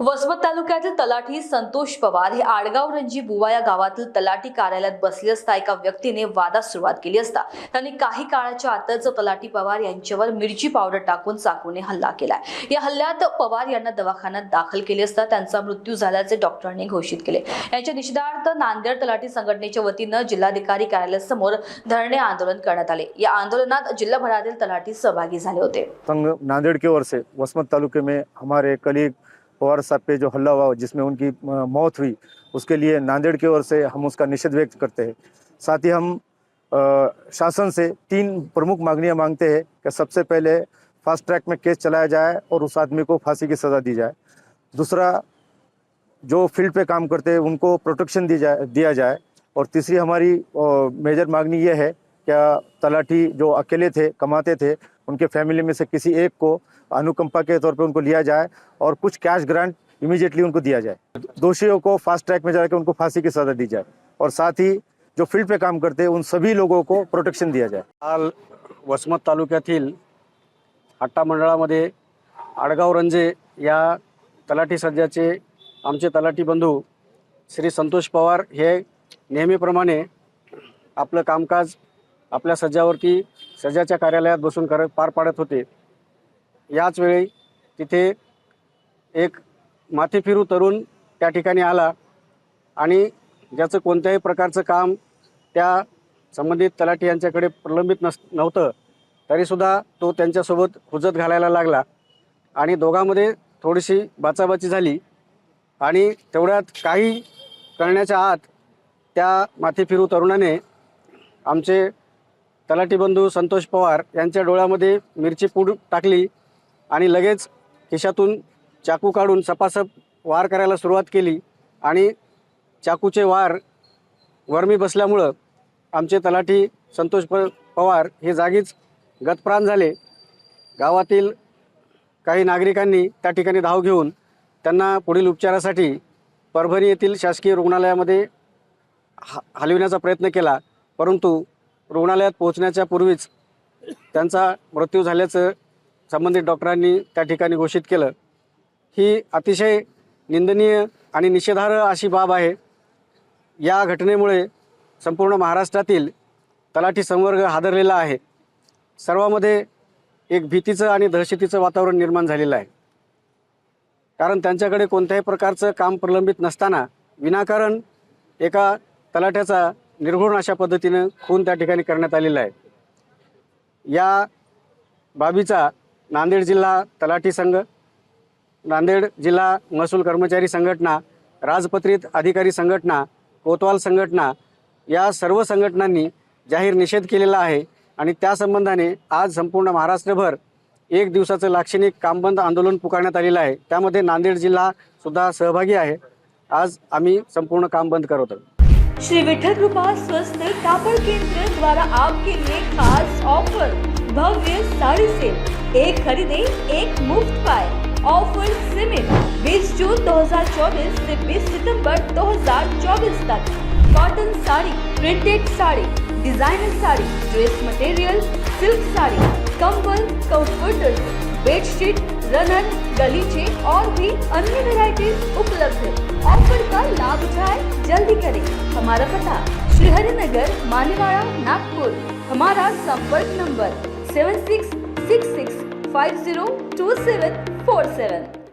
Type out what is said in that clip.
वसमत तालुक्यातील तलाठी संतोष पवार हे आडगाव रंजी बुवा या गावातील तलाठी कार्यालयात बसले असता एका व्यक्तीने वादास सुरुवात केली असता. त्यांनी काही काळाच्या आतच तलाठी पवार यांच्यावर मिरची पावडर टाकून चाकूने हल्ला केलाय या हल्ल्यात पवार यांना दवाखान्यात दाखल केले असता त्यांचा मृत्यू झाल्याचे डॉक्टरांनी घोषित केले. यांच्या निषेधार्थ नांदेड तलाठी संघटनेच्या वतीनं जिल्हाधिकारी कार्यालयासमोर धरणे आंदोलन करण्यात आले. या आंदोलनात जिल्हाभरातील तलाठी सहभागी झाले होते. नांदेड़ के वसमत तालुके में हमारे कलीग पवार साहब पे जो हल्ला हुआ जिसमें उनकी मौत हुई, उसके लिए नांदेड़ की ओर से हम उसका निषेध व्यक्त करते हैं। साथ ही हम शासन से तीन प्रमुख मांगनियाँ मांगते हैं कि सबसे पहले फास्ट ट्रैक में केस चलाया जाए और उस आदमी को फांसी की सज़ा दी जाए। दूसरा, जो फ़ील्ड पे काम करते हैं, उनको प्रोटेक्शन दी जाए, दिया जाए। और तीसरी हमारी मेजर मांगनी ये है, क्या तलाठी जो अकेले थे, कमाते थे उनके फैमिली में से किसी एक को अनुकंपा के तौर पर उनको लिया जाए और कुछ कैश ग्रांट इमीजिएटली उनको दिया जाए। दोषियों को फास्ट ट्रैक में जाकर उनको फांसी की सज़ा दी जाए और साथ ही जो फील्ड पे काम करते हैं उन सभी लोगों को प्रोटेक्शन दिया जाए। काल वसमत तालुक्यातील हट्टा मंडळामध्ये आडगाव रंजे या तलाठी सध्याचे आमचे तलाठी बंधू श्री संतोष पवार हे नेहमीप्रमाणे आपलं कामकाज आपल्या सज्जावरती सज्जाच्या कार्यालयात बसून कर पार पाडत होते. याच वेळी तिथे एक माथेफिरू तरुण त्या ठिकाणी आला आणि ज्याचं कोणत्याही प्रकारचं काम त्या संबंधित तलाठी यांच्याकडे प्रलंबित नस नव्हतं. तरीसुद्धा तो त्यांच्यासोबत हुजत घालायला लागला आणि दोघांमध्ये थोडीशी बाचाबाची झाली आणि तेवढ्यात काही करण्याच्या आत त्या माथेफिरू तरुणाने आमचे तलाठी बंधू संतोष पवार यांच्या डोळ्यामध्ये मिरची पूड टाकली आणि लगेच खिशातून चाकू काढून सपासप वार करायला सुरुवात केली. आणि चाकूचे वार वर्मी बसल्यामुळं आमचे तलाठी संतोष प पवार हे जागीच गतप्राण झाले. गावातील काही नागरिकांनी त्या ठिकाणी धाव घेऊन त्यांना पुढील उपचारासाठी परभणी येथील शासकीय रुग्णालयामध्ये हा हलविण्याचा प्रयत्न केला. परंतु रुग्णालयात पोहोचण्याच्या पूर्वीच त्यांचा मृत्यू झाल्याचं संबंधित डॉक्टरांनी त्या ठिकाणी घोषित केलं. ही अतिशय निंदनीय आणि निषेधार्ह अशी बाब आहे. या घटनेमुळे संपूर्ण महाराष्ट्रातील तलाठी संवर्ग हादरलेला आहे. सर्वामध्ये एक भीतीचं आणि दहशतीचं वातावरण निर्माण झालेलं आहे. कारण त्यांच्याकडे कोणत्याही प्रकारचं काम प्रलंबित नसताना विनाकारण एका तलाठ्याचा निर्घुण अशा पद्धतीनं खून त्या ठिकाणी करण्यात आलेला आहे. या बाबीचा नांदेड जिल्हा तलाठी संघ नांदेड जिल्हा महसूल कर्मचारी संघटना राजपत्रित अधिकारी संघटना कोतवाल संघटना या सर्व संघटनांनी जाहीर निषेध केलेला आहे आणि त्या संबंधाने आज संपूर्ण महाराष्ट्रभर एक दिवसाचं लाक्षणिक कामबंद आंदोलन पुकारण्यात आलेलं आहे. त्यामध्ये नांदेड जिल्हा सुद्धा सहभागी आहे. आज आम्ही संपूर्ण काम बंद करत आहोत. श्री विठल कृपा स्वस्थ कापड़ केंद्र द्वारा आपके लिए खास ऑफ़र। भव्य साड़ी सेल, एक खरीदे, एक मुफ़्त पाए। ऑफ़र सीमित 20 जून 2024 से 20 सितंबर 2024 तक। Cotton sari, printed sari, designer sari, dress material, silk sari, कंबल कंफर्टर्स बेडशीट रनर गलीचे और भी अन्य वेराइटीज उपलब्ध है। ऑफ़र का लाभ उठाए, जल्दी करें। हमारा पता श्रीहरि नगर मानेवाड़ा, नागपुर। हमारा संपर्क number seven six six six five zero two seven four seven